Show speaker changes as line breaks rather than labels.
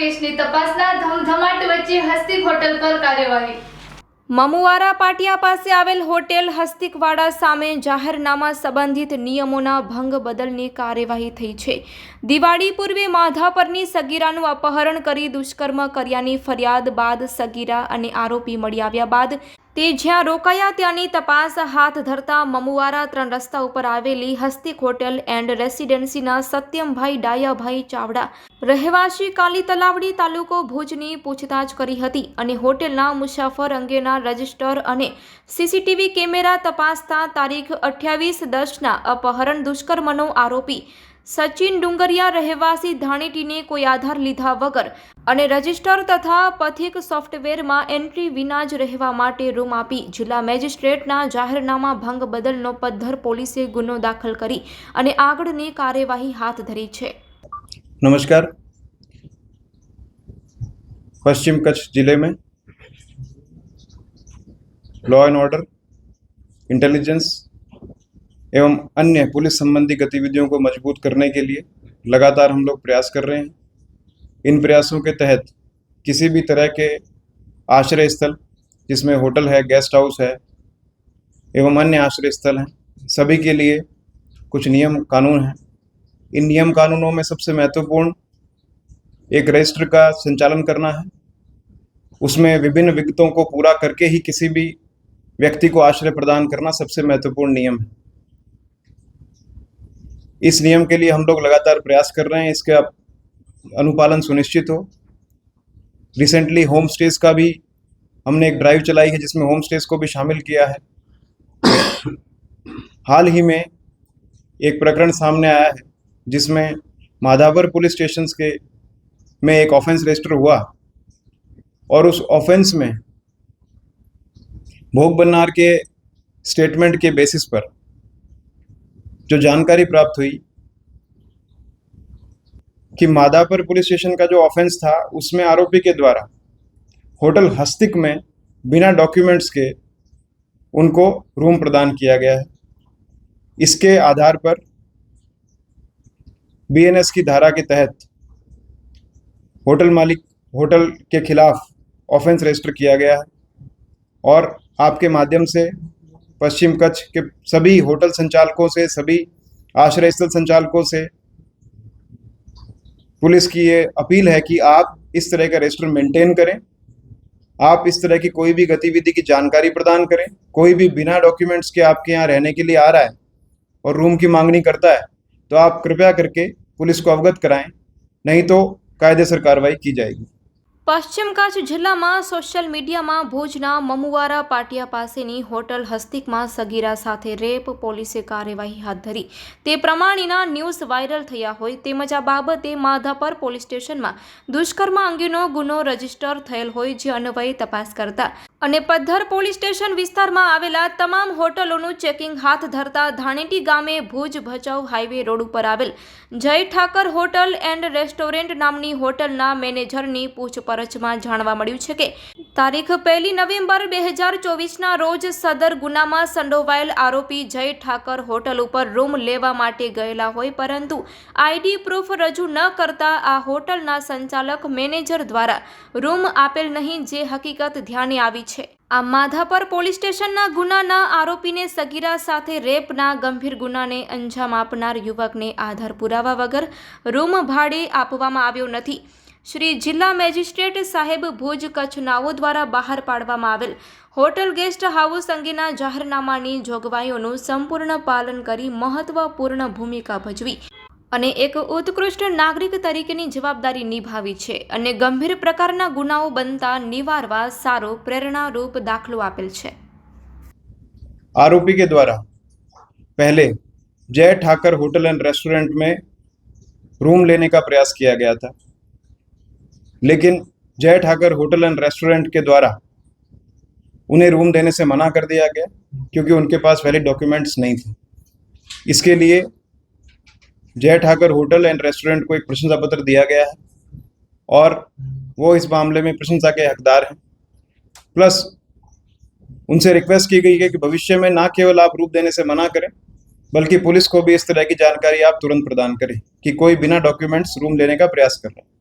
કેસની તપાસના ધમધમાટ વચ્ચે હસ્તિક હોટલ પર કાર્યવાહી
મમુવારા પાટિયા પાસે આવેલ હોટેલ હસ્તિકવાડા સામે જાહેરનામા સંબંધિત નિયમોના ભંગ બદલની કાર્યવાહી થઈ છે દિવાળી પૂર્વે માધાપરની સગીરાનું અપહરણ કરી દુષ્કર્મ કર્યાની ફરિયાદ બાદ સગીરા અને આરોપી મળી આવ્યા બાદ તે જ્યાં રોકાયા ત્યાંની તપાસ હાથ ધરતા મમુવારા ત્રણ રસ્તા ઉપર આવેલી હસ્તિક હોટેલ એન્ડ રેસિડેન્સીના સત્યમભાઈ ડાયાભાઈ ચાવડા રહેવાસી કાલી તલાવડી તાલુકો ભુજની પૂછતાછ કરી હતી અને હોટેલના મુસાફર અંગેના રજિસ્ટર અને સીસીટીવી કેમેરા તપાસતા તારીખ અઠ્યાવીસ દસના અપહરણ દુષ્કર્મનો આરોપી સચિન ડુંગરિયા રહેવાસી ધાણીટીને કોઈ આધાર લીધા વગર અને રજિસ્ટર તથા પથિક સોફ્ટવેરમાં એન્ટ્રી વિના જ રહેવા માટે રૂમ આપી જિલ્લા મેજિસ્ટ્રેટના જાહેરનામા ભંગ બદલનો પદ્ધર પોલીસે ગુનો દાખલ કરી અને આગળની કાર્યવાહી હાથ ધરી છે
નમસ્કાર પશ્ચિમ કચ્છ जिले में लॉ एंड ऑर्डर इंटेलिजेंस एवं अन्य पुलिस संबंधी गतिविधियों को मजबूत करने के लिए लगातार हम लोग प्रयास कर रहे हैं इन प्रयासों के तहत किसी भी तरह के आश्रय स्थल जिसमें होटल है गेस्ट हाउस है एवं अन्य आश्रय स्थल हैं सभी के लिए कुछ नियम कानून हैं इन नियम कानूनों में सबसे महत्वपूर्ण एक रजिस्टर का संचालन करना है उसमें विभिन्न विगतों को पूरा करके ही किसी भी व्यक्ति को आश्रय प्रदान करना सबसे महत्वपूर्ण नियम है इस नियम के लिए हम लोग लगातार प्रयास कर रहे हैं इसके अनुपालन सुनिश्चित हो रिसेंटली होम स्टेज का भी हमने एक ड्राइव चलाई है जिसमें होम स्टेज को भी शामिल किया है हाल ही में एक प्रकरण सामने आया है जिसमें माधावर पुलिस स्टेशन के में एक ऑफेंस रजिस्टर हुआ और उस ऑफेंस में भोग बन्नार के स्टेटमेंट के बेसिस पर जो जानकारी प्राप्त हुई कि मादापुर पुलिस स्टेशन का जो ऑफेंस था उसमें आरोपी के द्वारा होटल हस्तिक में बिना डॉक्यूमेंट्स के उनको रूम प्रदान किया गया है इसके आधार पर बीएनएस की धारा के तहत होटल मालिक होटल के खिलाफ ऑफेंस रजिस्टर किया गया है और आपके माध्यम से पश्चिम कच्छ के सभी होटल संचालकों से सभी आश्रय स्थल संचालकों से पुलिस की ये अपील है कि आप इस तरह का रजिस्टर मेंटेन करें आप इस तरह की कोई भी गतिविधि की जानकारी प्रदान करें कोई भी बिना डॉक्यूमेंट्स के आपके यहाँ रहने के लिए आ रहा है और रूम की मांगनी करता है तो आप कृपया करके पुलिस को अवगत कराएं नहीं तो कायदे सर कार्रवाई की जाएगी
પશ્ચિમ કચ્છ જિલ્લામાં સોશિયલ મીડિયામાં ભુજના મમુવારા પાટિયા પાસેની હોટલ હસ્તિકમાં સગીરા સાથે રેપ પોલીસે કાર્યવાહી હાથ ધરી તે પ્રમાણેના ન્યૂઝ વાયરલ થયા હોય તેમજ આ બાબતે માધાપર પોલીસ સ્ટેશનમાં દુષ્કર્મ અંગેનો ગુનો રજીસ્ટર થયેલ હોય જે અન્વયે તપાસ કરતા અને પદ્ધર પોલીસ સ્ટેશન વિસ્તારમાં આવેલા તમામ હોટલોનું ચેકિંગ હાથ ધરતા ધાણેટી ગામે ભુજ ભચાઉ હાઈવે રોડ ઉપર આવેલ જય ઠાકર હોટલ એન્ડ રેસ્ટોરન્ટ નામની હોટલના મેનેજરની પૂછપરછમાં જાણવા મળ્યું છે કે તારીખ પહેલી નવેમ્બર બે હજાર ચોવીસના રોજ સદર ગુનામાં સંડોવાયેલ આરોપી જય ઠાકર હોટલ ઉપર રૂમ લેવા માટે ગયેલા હોય પરંતુ આઈડી પ્રૂફ રજૂ ન કરતા આ હોટલના સંચાલક મેનેજર દ્વારા રૂમ આપેલ નહીં જે હકીકત ધ્યાને આવી છે છે આ માધાપર પોલીસ સ્ટેશનના ગુનાના આરોપીને સગીરા સાથે રેપના ગંભીર ગુનાને અંજામ આપનાર યુવકને આધાર પુરાવા વગર રૂમ ભાડે આપવામાં આવ્યો નથી શ્રી જિલ્લા મેજિસ્ટ્રેટ સાહેબ ભુજ કચ્છનાઓ દ્વારા બહાર પાડવામાં આવેલ હોટલ ગેસ્ટ હાઉસ અંગેના જાહેરનામાની જોગવાઈઓનું સંપૂર્ણ પાલન કરી મહત્વપૂર્ણ ભૂમિકા ભજવી અને એક ઉત્કૃષ્ટ નાગરિક તરીકેની જવાબદારી નિભાવી છે અને ગંભીર પ્રકારના ગુનાઓ બનતા નિવારવા સારો પ્રેરણારૂપ દાખલો આપેલ છે.
આરોપી કે દ્વારા પહેલા Jay Thakar hotel and restaurant May room લેને કા પ્રયાસ કિયા ગયા થા. લેકિન જય ઠાકર હોટેલ એન્ડ રેસ્ટોરન્ટ કે દ્વારા ઉને રૂમ દેને સે મના કર દિયા ગયા ક્યોકી ઉનકે પાસ વેલિડ ડોક્યુમેન્ટ્સ નહીં થા. ઇસકે લિયે जय ठाकर होटल एंड रेस्टोरेंट को एक प्रशंसा पत्र दिया गया है और वो इस मामले में प्रशंसा के हकदार हैं प्लस उनसे रिक्वेस्ट की गई है कि भविष्य में ना केवल आप रूप देने से मना करें बल्कि पुलिस को भी इस तरह की जानकारी आप तुरंत प्रदान करें कि कोई बिना डॉक्यूमेंट्स रूम लेने का प्रयास कर रहा है